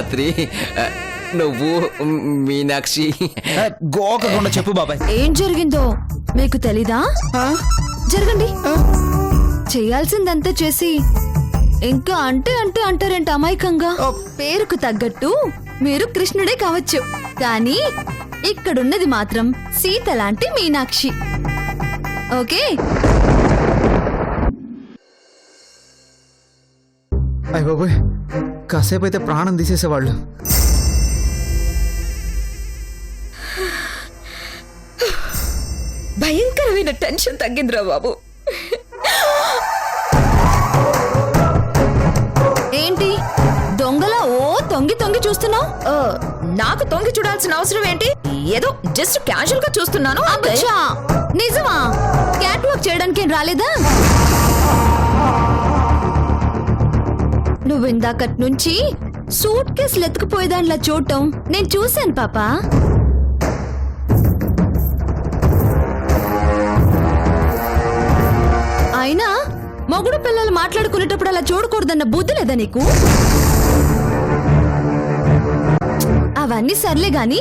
రాత్రి నువ్వు మీనాక్షి. గోకకుండా చెప్పు బాబాయ్. ఏం జరిగిందో మీకు తెలీదా? జరగండి. చేయాల్సిందంతా చేసి ఇంకా అంటే అంటే అంటారేంటి అమాయకంగా? పేరుకు తగ్గట్టు మీరు కృష్ణుడే కావచ్చు. కానీ ఇక్కడున్నది మాత్రం సీత లాంటి మీనాక్షి. ఓకే? అయ్య బాబాయ్ కాసేపు అయితే ప్రాణం తీసేసేవాళ్ళు. భయంకరమైన టెన్షన్ తగ్గిందిరా బాబు. ఏంటి? దొంగల ఓ తొంగి తొంగి చూస్తున్నావు? నాకు తొంగి చూడాల్సిన అవసరం ఏంటి? ఏదో జస్ట్ క్యాజువల్గా చూస్తున్నాను నిజమా? క్యాట్ వాక్ చేయడానికి ఏం రాలేదా? నువ్వు ఇందాకటి నుంచి సూట్ కేసులు ఎత్తుకుపోయేదానిలా చూడటం నేను చూశాను పాపా. అయినా మొగుడు పిల్లలు మాట్లాడుకునేటప్పుడు అలా చూడకూడదన్న బుద్ధి లేదా నీకు? అవన్నీ సర్లే గాని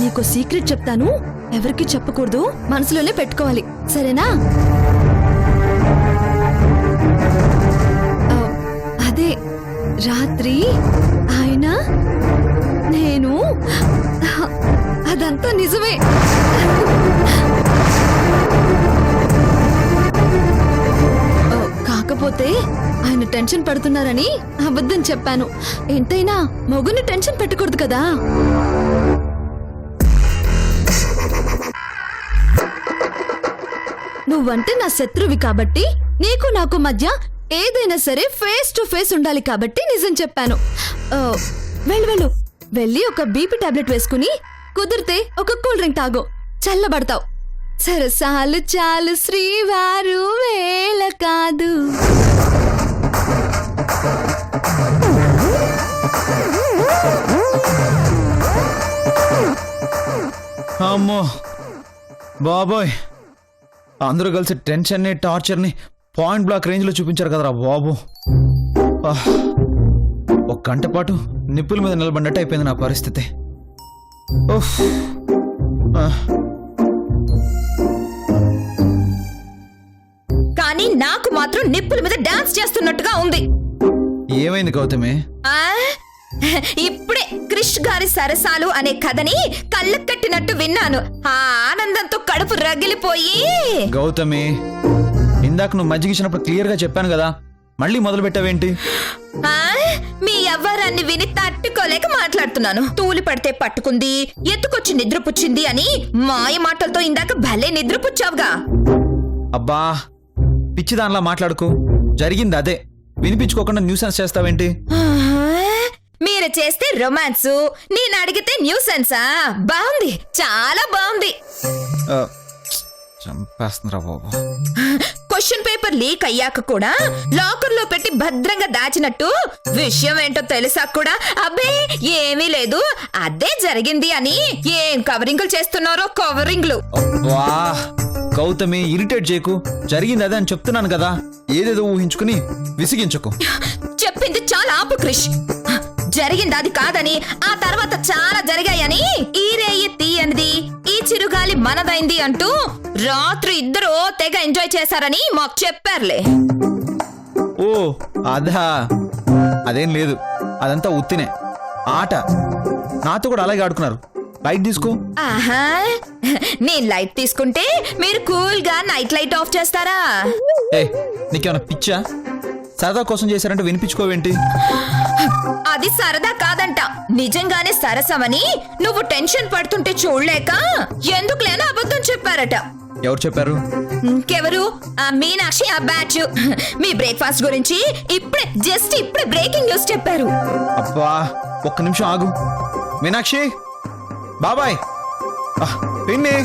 నీకు సీక్రెట్ చెప్తాను. ఎవరికి చెప్పకూడదు. మనసులోనే పెట్టుకోవాలి. సరేనా? అదే రాత్రి ఆయన నేను అదంతా నిజమే. కాకపోతే ఆయన టెన్షన్ పడుతున్నారని అబద్ధం చెప్పాను. ఎంతైనా మొగుని టెన్షన్ పెట్టకూడదు కదా. నువ్వంటే నా శత్రువి కాబట్టి నీకు నాకు మధ్య ఏదైనా సరే ఫేస్ టు ఫేస్ ఉండాలి కాబట్టి నిజం చెప్పాను. ఆ, వెళ్ళు వెళ్ళు. వెళ్ళి ఒక బీపీ టాబ్లెట్ వేసుకుని కుదిరితే ఒక కూల్ డ్రింక్ తాగు. చల్లబడతావు. సరసాలు చాలు శ్రీవారు వేళ కాదు. అమ్మో. బాబోయ్. అందరూ కలిసి టెన్షన్ని టార్చర్ని పాయింట్ బ్లాక్ రేంజ్లో చూపించారు కదరా బాబు. ఒక గంట పాటు నిప్పుల మీద నిలబడినట్టు అయిపోయింది నా పరిస్థితి. కానీ నాకు మాత్రం నిప్పుల మీద డాన్స్ చేస్తున్నట్టుగా ఉంది. ఏమైంది గౌతమి? ఆ ఇప్పుడే క్రిష్ గారి సరసాలు అనే కథని కళ్ళకు కట్టినట్టు విన్నాను. ఆ ఆనందంతో కడుపు రగిలిపోయి. గౌతమి ఇందాక నువ్వు మజ్జిగ ఇచ్చినప్పుడు క్లియర్గా చెప్పాను కదా మళ్ళీ మొదలు పెట్టావేంటి ఆ? మీ ఎవ్వరాన్ని విని తట్టుకోలేక మాట్లాడుతున్నాను. తూలి పడితే పట్టుకుంది ఎత్తుకొచ్చి నిద్రపుచ్చింది అని మాయ మాటలతో ఇందాక భలే నిద్రపుచ్చావుగా. అబ్బా పిచ్చి దానిలా మాట్లాడుకో. జరిగింది అదే. వినిపించుకోకుండా న్యూసెన్స్ చేస్తావేంటి? మీరు చేస్తే రొమాన్స్ నేను అడిగితే న్యూసెన్సా బాగుంది చాలా బాగుంది ఆ, చంపేస్తుందిరా బాబు. క్వశ్చన్ పేపర్ లీక్ అయ్యాక కూడా లాకర్లో పెట్టి భద్రంగా దాచినట్టు విషయం ఏంటో తెలుసా కూడా? అబ్బే ఏమీ లేదు. అదే జరిగింది అని ఏం కవరింగ్లు చేస్తున్నారో కవరింగ్లు గౌతమి ఇరిటేట్ చేయకు. జరిగింది అదే అని చెప్తున్నాను కదా. ఏదేదో ఊహించుకుని విసిగించకు. చెప్పింది చాలా ఆపు క్రిష్. జరిగింది అది కాదని ఆ తర్వాత చాలా జరిగాయని ఈ రేయి తీయనిది చిరుగాలి మనదైంది అంటూ రాత్రి ఇద్దరు తెగ ఎంజాయ్ చేశారని మాకు చెప్పారులే. ఓ అదా. అదేం లేదు. అదంతా ఉత్తినే. ఆట. నాతో కూడా అలాగే ఆడుకున్నారు. లైట్ తీసుకో. ఆహా. నేను లైట్ తీసుకుంటే మీరు కూల్గా నైట్ లైట్ ఆఫ్ చేస్తారా? ఏ నీకేమైనా పిచ్చా? సరదా కోసం చేశారంటే వినిపించుకోవేంటి? అది సరదా కాదంట. నిజంగానే సరసమని నువ్వు టెన్షన్ పడుతుంటే చూడలేక ఎందుకులేనా అబద్ధం చెప్పారట. ఎవరు చెప్పారు? ఇంకెవరు? ఆ మీనాక్షి ఆ బ్యాచ్. మీ బ్రేక్ఫాస్ట్ గురించి ఇప్పుడే జస్ట్ ఇప్పుడే బ్రేకింగ్ న్యూస్ చెప్పారు. అబ్బా ఒక్క నిమిషం ఆగు. మీనాక్షి బాబాయ్. పిన్ని.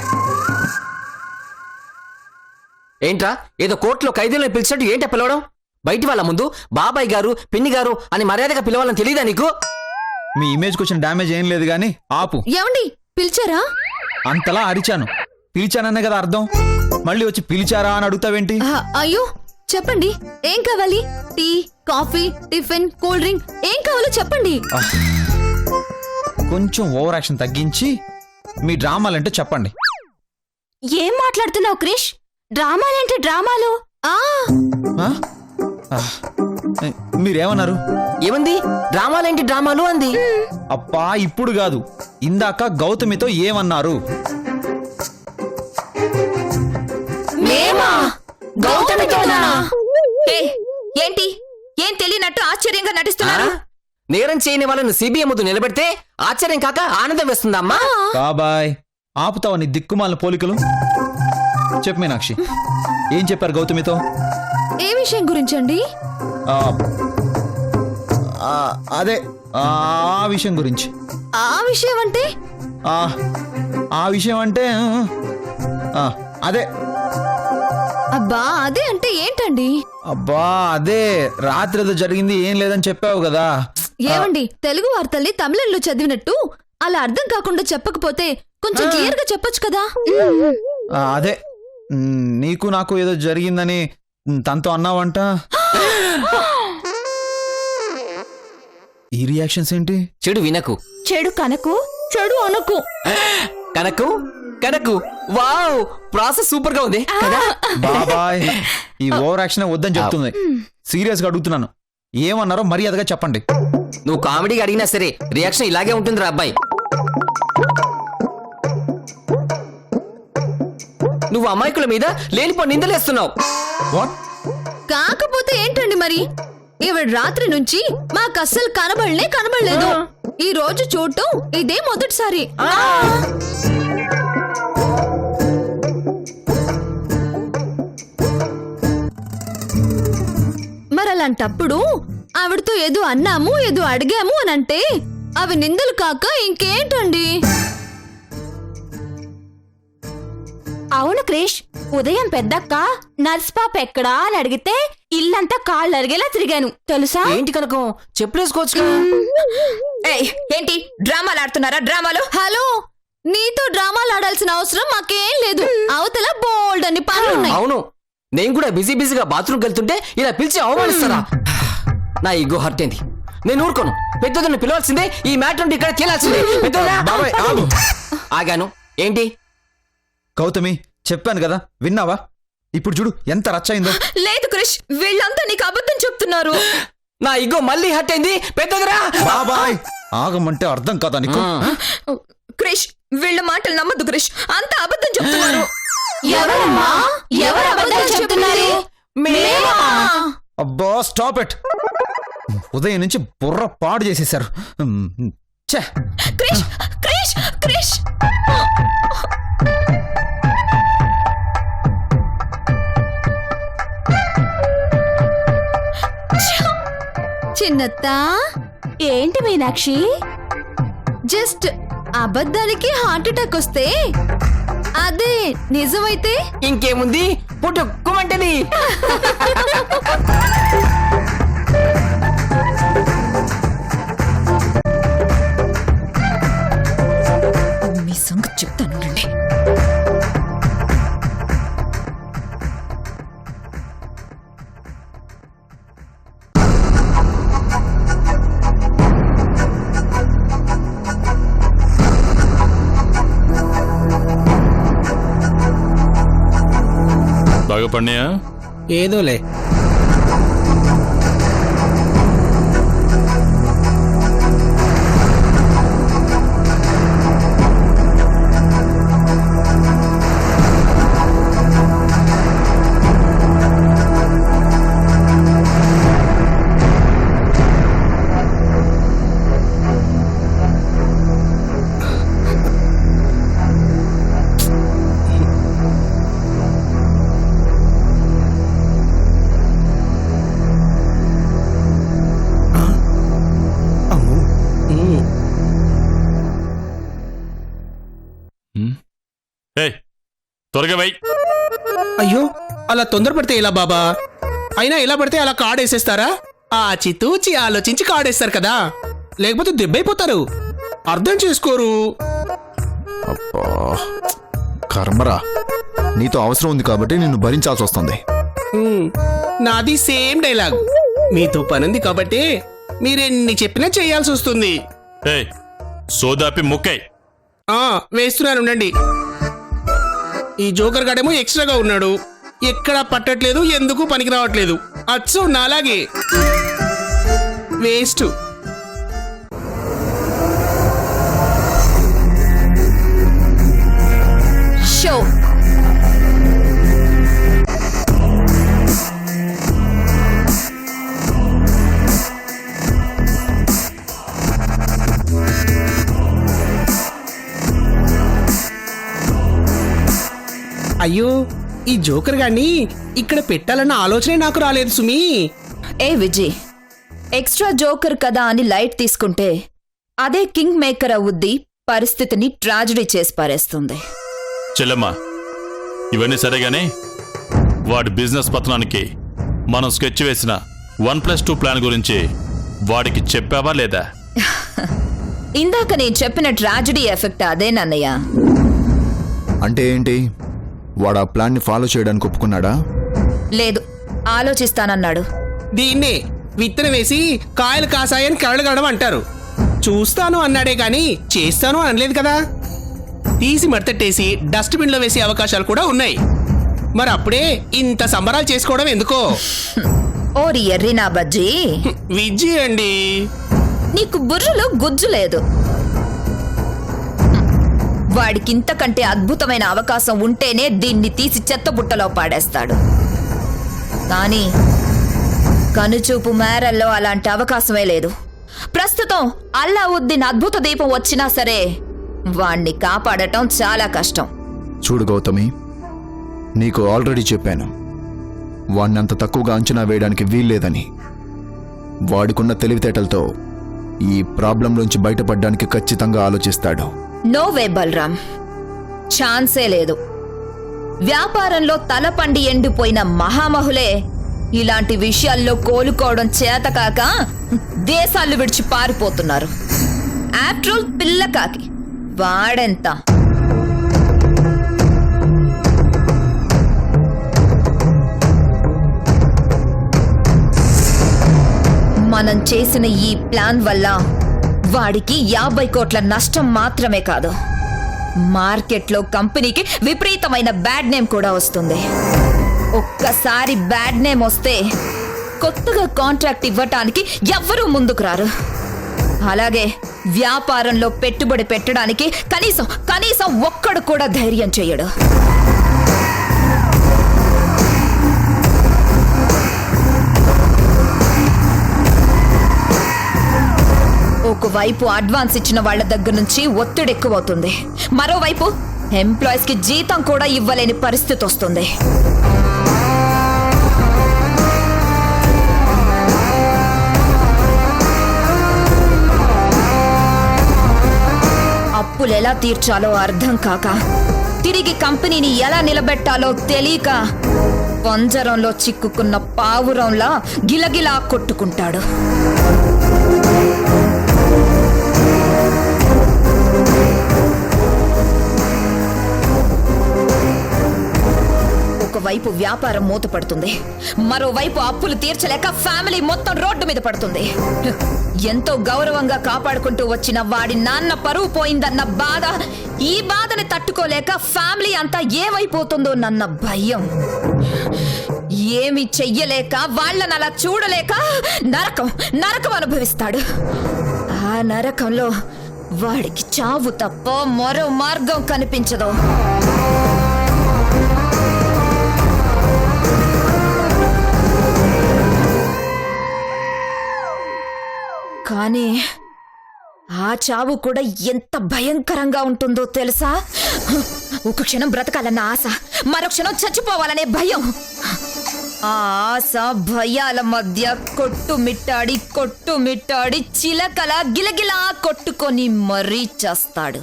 ఏంట్రా? ఏదో కోర్టులో ఖైదీలను పిలిచినట్టు ఏంటి పిలవడం? బయటి వాళ్ళ ముందు బాబాయ్ గారు పిన్ని గారు అని మర్యాదగా పిలవాలని తెలియదా నీకు? మీ ఇమేజ్కి వచ్చిన డ్యామేజ్ ఏం లేదు కానీ ఆపు. ఏమండి? పిలిచారా? అంతలా అరిచాను. పిలిచాననే కదా అర్థం. మళ్ళీ వచ్చి పిలిచారా అని అడుగుతావేంటి? ఆ, అయ్యో చెప్పండి. ఏం కావాలి? Tea coffee tiffin cool drink. ఏం కావాలో చెప్పండి. కొంచెం ఓవర్ యాక్షన్ తగ్గించి మీ డ్రామాలంటే చెప్పండి. ఏం మాట్లాడుతున్నావు క్రిష్? డ్రామాలేంటి డ్రామాలు? ఆ. ఆ? మీరేమన్నారు? ఏమంది? డ్రామాలేంటి డ్రామాలు అంది? అప్పా ఇప్పుడు కాదు. ఇందాక గౌతమితో ఏమన్నారు? మేమా? గౌతమితోనా ఏ, ఏంటి? ఏం తెలియనట్టు ఆశ్చర్యంగా? నటిస్తున్నారు? నేరం చేయని వాళ్ళను సిబిఐ ముందు నిలబెడితే ఆశ్చర్యం కాక ఆనందం వేస్తుందమ్మా. బాబాయ్ ఆపుతావా నీ దిక్కుమాలిన పోలికలు? చెప్పు మీనాక్షి. ఏం చెప్పారు గౌతమితో? ఏ విషయం గురించండి? ఆ, ఆ, అదే ఆ విషయం గురించి. ఆ విషయం అంటే? ఆ, ఆ విషయం అంటే ఆ, అదే. అబ్బా అదే అంటే ఏంటండి? అబ్బా అదే రాత్రి ఏదో జరిగింది ఏం లేదని చెప్పావు కదా. ఏమండి తెలుగు వార్తల్ని తమిళంలో చదివినట్టు అలా అర్థం కాకుండా చెప్పకపోతే కొంచెం క్లియర్గా చెప్పొచ్చు కదా? అదే. నీకు నాకు ఏదో జరిగిందని తనతో అన్నావంట? ఈ రియాక్షన్స్ ఏంటి? చెడు వినకు. చెడు కనకు చెడు అనుకు. కనకు కనకు. వావ్ ప్రాసెస్ సూపర్గా ఉంది కదా? బాబాయ్ ఈ ఓవర్ యాక్షన్ వద్దని చెప్తుంది. సీరియస్గా అడుగుతున్నాను. ఏమన్నారో మర్యాదగా చెప్పండి. నువ్వు కామెడీగా అడిగినా సరే రియాక్షన్ ఇలాగే ఉంటుంది రా అబ్బాయి. నువ్వు అమాయకుల మీద లేనిపో నిందలేస్తున్నావు. కాకపోతే ఏంటండి మరి? ఈవిడ రాత్రి నుంచి మాకు అస్సలు కనబడలే కనబడలేదు. ఈ రోజు చూడటం ఇదే మొదటిసారి. మరి అలాంటప్పుడు ఆవిడతో ఏదో అన్నాము ఏదో అడిగాము అని అంటే అవి నిందలు కాక ఇంకేంటండి? అవును క్రిష్ ఉదయం పెద్దక్క నర్స్ పాప ఎక్కడా అని అడిగితే ఇల్లంతా కాళ్ళు అరిగేలా తిరిగాను. తెలుసా? ఏంటి కనకం? చెప్పులేసుకోవచ్చు ఏయ్, ఏంటి? డ్రామాలు ఆడుతున్నారా? డ్రామాలు? హలో నీతో డ్రామాలు ఆడాల్సిన అవసరం మాకేం లేదు. అవతల బోల్డ్ అని పనులున్నాయి అవును. నేను కూడా బిజీ బిజీగా బాత్రూమ్కి వెళ్తుంటే ఇలా పిలిచి అవమానిస్తారా? నా ఈగో హర్ట్ అయింది నేను ఊరుకోను. పెద్దదని పిలవాల్సిందే ఈ మ్యాటర్ నుండి ఇక్కడ తేలాల్సిందే. ఆగాను. ఏంటి? గౌతమి చెప్పాను కదా విన్నావా? ఇప్పుడు చూడు ఎంత రచ్చయిందో. లేదు క్రిష్ వీళ్ళంతా నీకు అబద్ధం చెప్తున్నారు. నా ఇగో మళ్ళీ హర్ట్ అయింది. పెద్దదిరా. బాబాయ్! ఆగమంటే అర్థం కాదా నీకు? క్రిష్ వీళ్ళ మాటలు నమ్మద్దు క్రిష్ అంత అబద్ధం చెప్తున్నారు. ఎవరమ్మా? ఎవరు అబద్ధాలు చెప్తున్నారు? మేమా? అబ్బా స్టాప్ ఇట్ ఉదయం నుంచి బుర్ర పాడు చేసేశారు. ఛే! క్రిష్ క్రిష్ క్రిష్ చిన్నత్త? ఏంటి మీనాక్షి? జస్ట్ అబద్ధానికి హార్ట్ అటాక్ వస్తే? అదే నిజమైతే? ఇంకేముంది? పుట్టుకోమంటది బాగా పడినాయా ఏదోలే త్వరగా వై అయ్యో అలా తొందరపడితే ఎలా బాబా? అయినా ఎలా పడితే అలా కాడేసేస్తారా? ఆచితూచి ఆలోచించి కాడేస్తారు కదా. లేకపోతే దెబ్బైపోతారు. అర్థం చేసుకోరు. అబ్బా కర్మరా. నీతో అవసరం ఉంది కాబట్టి నిన్ను భరించాల్సి వస్తుంది ఉమ్, నాది సేమ్ డైలాగ్. మీతో పనుంది కాబట్టి మీరెన్ని చెప్పినా చేయాల్సి వస్తుంది ఏయ్ సోదాపి ముక్కై. ఆ వేస్తున్నాను ఉండండి. ఈ జోకర్ గాడేమో ఎక్స్ట్రాగా ఉన్నాడు. ఎక్కడా పట్టట్లేదు ఎందుకు పనికి రావట్లేదు. అచ్చు నాలాగే. వేస్ట్. అయ్యో ఈ జోకర్ గాడిని ఇక్కడ పెట్టాలన్న ఆలోచనే నాకు రాలేదు సుమి. ఏ విజయ్ ఎక్స్ట్రా జోకర్ కదా అని లైట్ తీసుకుంటే అదే కింగ్ మేకర్ అవుద్ది పరిస్థితిని ట్రాజడీ చేసి పారేస్తుంది. చెల్లెమ్మ ఇవన్నీ సరేగానే? వాడి బిజినెస్ పతనానికి మనం స్కెచ్ వేసిన వన్ ప్లస్ టూ ప్లాన్ గురించి వాడికి చెప్పావా లేదా? ఇందాక నేను చెప్పిన ట్రాజడీ ఎఫెక్ట్ అదేనన్నయ్య అంటే ఏంటి? వాడు ఆ ప్లాన్ని ఫాలో చేయడానికి ఒప్పుకున్నాడా? లేదు ఆలోచిస్తానన్నాడు. దీన్నే విత్తనం వేసి కాయలు కాసాయని కరడు కడడం అంటారు. చూస్తాను అన్నాడే కానీ చేస్తాను అని అనలేదు కదా? తీసి మడతట్టేసి డస్ట్బిన్లో వేసే అవకాశాలు కూడా ఉన్నాయి. మరి అప్పుడే ఇంత సంబరాలు చేసుకోవడం ఎందుకో? ఓరి ఎర్రి నా బజ్జీ. విజ్జి అండి. నీకు బుర్రలో గుజ్జు లేదు. వాడికింతకంటే అద్భుతమైన అవకాశం ఉంటేనే దీన్ని తీసి చెత్తబుట్టలో పాడేస్తాడు. కానీ కనుచూపు మేరల్లో అలాంటి అవకాశమే లేదు. ప్రస్తుతం అల్లావుద్దీన్ అద్భుత దీపం వచ్చినా సరే వాణ్ణి కాపాడటం చాలా కష్టం. చూడు గౌతమి నీకు ఆల్రెడీ చెప్పాను. వాణ్ణంత అంత తక్కువగా అంచనా వేయడానికి వీల్లేదని. వాడికున్న తెలివితేటలతో ఈ ప్రాబ్లం నుంచి బయటపడడానికి ఖచ్చితంగా ఆలోచిస్తాడు. నో వే బలరామ్ ఛాన్సే లేదు. వ్యాపారంలో తలపండి ఎండిపోయిన మహామహులే ఇలాంటి విషయాల్లో కోలుకోవడం చేతకాక దేశాలు విడిచి పారిపోతున్నారు. ఆప్ట్రోల్ పిల్లకాకి వాడెంత? మనం చేసిన ఈ ప్లాన్ వల్ల వాడికి యాభై కోట్ల నష్టం మాత్రమే కాదు. మార్కెట్లో కంపెనీకి విపరీతమైన బ్యాడ్ నేమ్ కూడా వస్తుంది. ఒక్కసారి బ్యాడ్ నేమ్ వస్తే కొత్తగా కాంట్రాక్ట్ ఇవ్వటానికి ఎవ్వరూ ముందుకు రారు. అలాగే వ్యాపారంలో పెట్టుబడి పెట్టడానికి కనీసం కనీసం ఒక్కడు కూడా ధైర్యం చేయడు. ఒకవైపు అడ్వాన్స్ ఇచ్చిన వాళ్ళ దగ్గర నుంచి ఒత్తిడి ఎక్కువవుతుంది. మరోవైపు ఎంప్లాయీస్కి జీతం కూడా ఇవ్వలేని పరిస్థితి వస్తుంది. అప్పులు ఎలా తీర్చాలో అర్థం కాక తిరిగి కంపెనీని ఎలా నిలబెట్టాలో తెలియక పంజరంలో చిక్కుకున్న పావురంలా గిలగిలా కొట్టుకుంటాడు. ఒకవైపు వ్యాపారం మూతపడుతుంది మరోవైపు అప్పులు తీర్చలేక ఫ్యామిలీ మొత్తం రోడ్డు మీద పడుతుంది. ఎంతో గౌరవంగా కాపాడుకుంటూ వచ్చిన వాడి నాన్న పరువు పోయిందన్న బాధ ఈ బాధని తట్టుకోలేక ఫ్యామిలీ అంతా ఏమైపోతుందో నన్న భయం. ఏమి చెయ్యలేక వాళ్ళని అలా చూడలేక నరకం నరకం అనుభవిస్తాడు. ఆ నరకంలో వాడికి చావు తప్ప మరో మార్గం కనిపించదు. కానీ ఆ చావు కూడా ఎంత భయంకరంగా ఉంటుందో తెలుసా? ఒక క్షణం బ్రతకాలన్న ఆశ మరో క్షణం చచ్చిపోవాలనే భయం. ఆ ఆశ భయాల మధ్య కొట్టుమిట్టాడి కొట్టుమిట్టాడి చిలకల గిలగిలా కొట్టుకొని మరీ చేస్తాడు.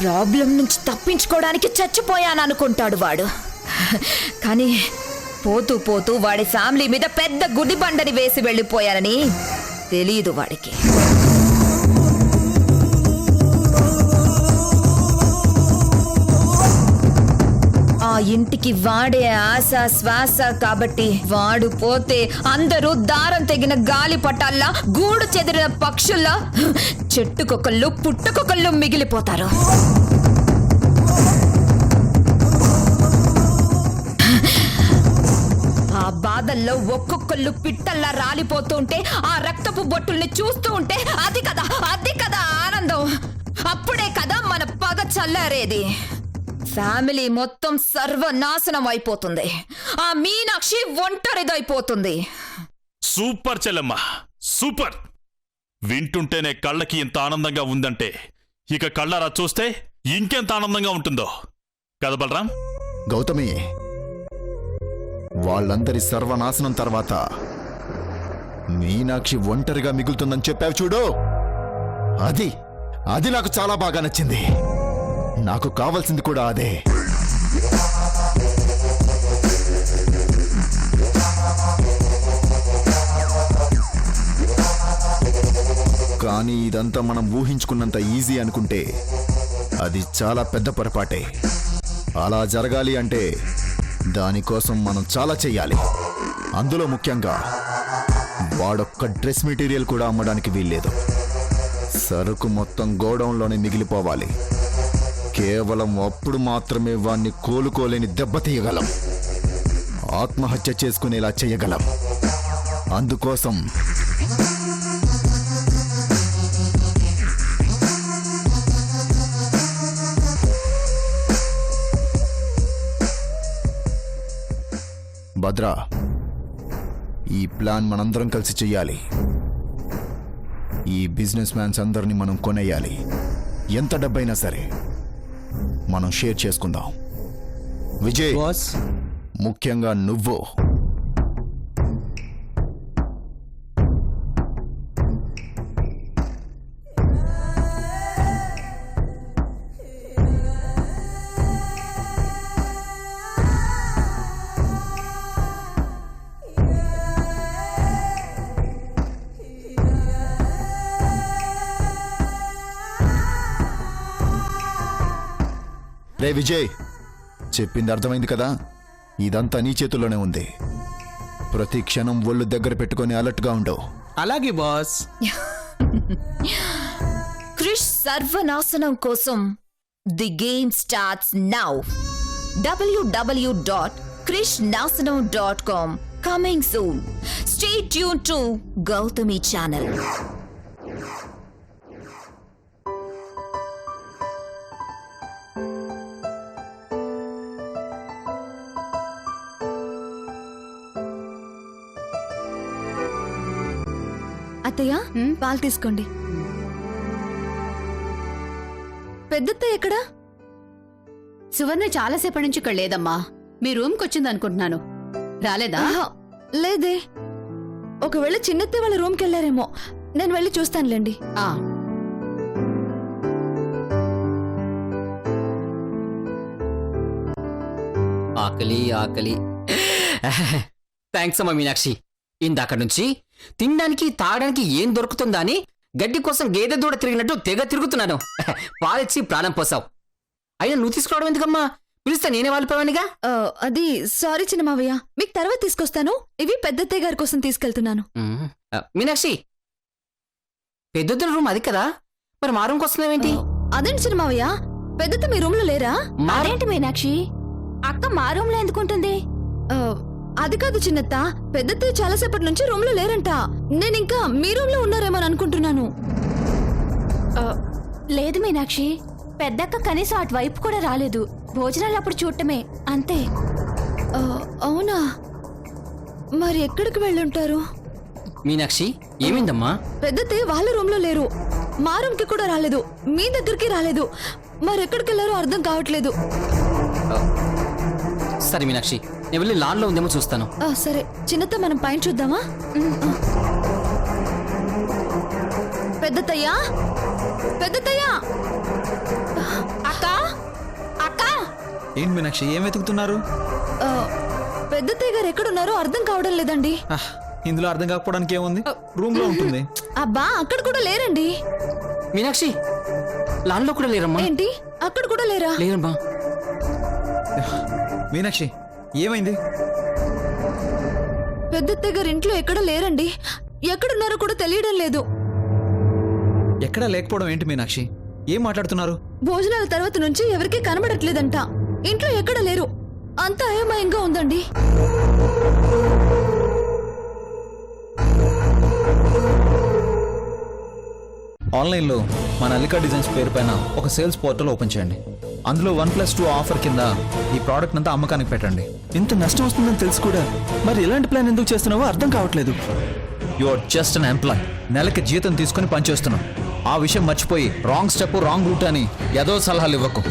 ప్రాబ్లం నుంచి తప్పించుకోవడానికి చచ్చిపోయాననుకుంటాడు వాడు. కానీ పోతూ పోతూ వాడి ఫ్యామిలీ మీద పెద్ద గుడిబండని వేసి వెళ్ళిపోయానని తెలియదు వాడికి. ఇంటికి వాడే ఆశ శ్వాస కాబట్టి వాడు పోతే అందరూ దారం తెగిన గాలి పటాల్లా గూడు చెదిరిన పక్షుల్లా చెట్టుకొకళ్ళు పుట్టుకొకళ్ళు మిగిలిపోతారు. ఆ బాధల్లో ఒక్కొక్కళ్ళు పిట్టల్లా రాలిపోతుంటే ఆ రక్తపు బొట్టుల్ని చూస్తూ ఉంటే అది కదా అది కదా ఆనందం. అప్పుడే కదా మన పగ చల్లారేది. ఫ్యామిలీ మొత్తం సర్వనాశనం అయిపోతుంది. ఆ మీనాక్షి ఒంటరిదైపోతుంది. సూపర్ చెల్లెమ్మ సూపర్! వింటుంటేనే కళ్ళకి ఇంత ఆనందంగా ఉందంటే ఇక కళ్ళరా చూస్తే ఇంకెంత ఆనందంగా ఉంటుందో. కదా బలరాం? గౌతమి వాళ్ళందరి సర్వనాశనం తర్వాత మీనాక్షి ఒంటరిగా మిగులుతుందని చెప్పావు చూడు. అది అది నాకు చాలా బాగా నచ్చింది. నాకు కావాల్సింది కూడా అదే. కానీ ఇదంతా మనం ఊహించుకున్నంత ఈజీ అనుకుంటే అది చాలా పెద్ద పొరపాటే. అలా జరగాలి అంటే దానికోసం మనం చాలా చెయ్యాలి. అందులో ముఖ్యంగా వాడొక్క డ్రెస్ మెటీరియల్ కూడా అమ్మడానికి వీల్లేదు. సరుకు మొత్తం గోడౌన్లోనే మిగిలిపోవాలి. కేవలం అప్పుడు మాత్రమే వాణ్ణి కోలుకోలేని దెబ్బతీయగలం ఆత్మహత్య చేసుకునేలా చేయగలం. అందుకోసం భద్రా ఈ ప్లాన్ మనందరం కలిసి చెయ్యాలి. ఈ బిజినెస్ మ్యాన్స్ అందరినీ మనం కొనేయాలి. ఎంత డబ్బైనా సరే. మనం షేర్ చేసుకుందాం. విజయ్ ముఖ్యంగా నువ్వు. విజయ్ చెప్పింది అర్థమైంది కదా? ఇదంతా నీ చేతుల్లోనే ఉంది. ప్రతి క్షణం ఒళ్ళు దగ్గర పెట్టుకొని అలర్ట్గా ఉండవు. అలాగే బాస్. క్రిష్ సర్వనాశనం కోసం the game starts now. WW dot Krish నాశనం dot com. Coming soon. Stay tune to Gautami channel. అత్తయ్య? పాలు తీసుకోండి. పెద్దత్తయ్య ఎక్కడా? సువర్ణ చాలాసేపటి నుంచి ఇక్కడ లేదమ్మా. మీ రూమ్కి వచ్చింది అనుకుంటున్నాను. రాలేదా? లేదే. ఒకవేళ చిన్నత్తయ్య వాళ్ళ రూమ్కి వెళ్ళారేమో నేను వెళ్ళి చూస్తానులేండి. ఆ. ఆకలి ఆకలి. థ్యాంక్స్ అమ్మా మీనాక్షి. ఇందాక నుంచి తినడానికి తాగడానికి ఏం దొరుకుతుందా అని గడ్డి కోసం గేదె దూడ తిరిగినట్టు తెగ తిరుగుతున్నాను. పాలిచ్చి ప్రాణం పోసావు. అయినా నువ్వు తీసుకురావడం ఎందుకమ్మా? పిలిస్తే నేనే వాళ్ళిపోయానుగా ఆ, అది సారీ చిన్న మావయ్య మీకు తర్వాత తీసుకొస్తాను. ఇవి పెద్దత్తయ్య గారి కోసం తీసుకెళ్తున్నాను. మీనాక్షి. పెద్దొద్దుల రూమ్ అది కదా? మరి మా రూమ్కి వస్తున్నావేంటి అదేంటి చిన్న మావయ్య పెద్దత్త మీ రూమ్లో లేరా? మా అదేంటి మీనాక్షి? అక్క మా రూమ్లో ఎందుకుంటుంది అది కాదు చిన్నత్త. పెద్దత్తయ్య చాలాసేపటి నుంచి రూమ్లో లేరంట. నేను ఇంకా మీ రూమ్లో ఉన్నారేమో అని అనుకుంటున్నాను. లేదు మీనాక్షి. పెద్దక్క కనీసం అటువైపు కూడా రాలేదు. భోజనాలు అప్పుడు చూడటమే అంతే. అవునా? మరి ఎక్కడికి వెళ్ళుంటారు? మీనాక్షి ఏమైందమ్మా? పెద్దత్తయ్య వాళ్ళ రూమ్లో లేరు. మా రూమ్కి కూడా రాలేదు. మీ దగ్గరికి రాలేదు. మరి ఎక్కడికి వెళ్ళారో అర్థం కావట్లేదు. సరే మీనాక్షి నేను వెళ్ళి లాన్లో ఉందేమో చూస్తాను. ఆ, సరే. చిన్నత్త మనం పైన చూద్దామా? ఆ. పెద్దత్తయ్యా? పెద్దత్తయ్యా? అక్క? అక్క? ఏంటి మీనాక్షి ఏం వెతుకుతున్నారు? ఆ, పెద్దత్తయ్య గారు ఎక్కడున్నారో అర్థం కావడం లేదండి. ఆహ్, ఇందులో అర్థం కాకపోవడానికి ఏముంది? రూమ్లో ఉంటుంది. అబ్బా అక్కడ కూడా లేరండి. మీనాక్షి లాన్లో కూడా లేరమ్మా. ఏంటి? అక్కడ కూడా లేరా? లేరమ్మా. మీనాక్షి ఏమైంది? పెద్దత్తయ్య గారు ఇంట్లో ఎక్కడ లేరండి. ఎక్కడున్నారో కూడా తెలియడం లేదు. ఎక్కడా లేకపోవడం ఏంటి మీనాక్షి? ఏం మాట్లాడుతున్నారు? భోజనాల తర్వాత నుంచి ఎవరికీ కనబడట్లేదంట. ఇంట్లో ఎక్కడ లేరు. అంతా అయోమయంగా ఉందండి. ఆన్లైన్లో మన అల్లికా డిజైన్స్ పేరు పైన ఒక సేల్స్ పోర్టల్ ఓపెన్ చేయండి. అందులో వన్ ప్లస్ టూ ఆఫర్ కింద ఈ ప్రోడక్ట్ అంతా అమ్మకానికి పెట్టండి. ఇంత నష్టం వస్తుందని తెలుసు కూడా మరి ఇలాంటి ప్లాన్ ఎందుకు చేస్తున్నావో అర్థం కావట్లేదు. You are just an employee నెలకి జీతం తీసుకుని పనిచేస్తున్నాం ఆ విషయం మర్చిపోయి రాంగ్ స్టెప్ రాంగ్ రూట్ అని ఏదో సలహాలు ఇవ్వకు.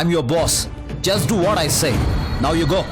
I'm your boss just do what I say now you go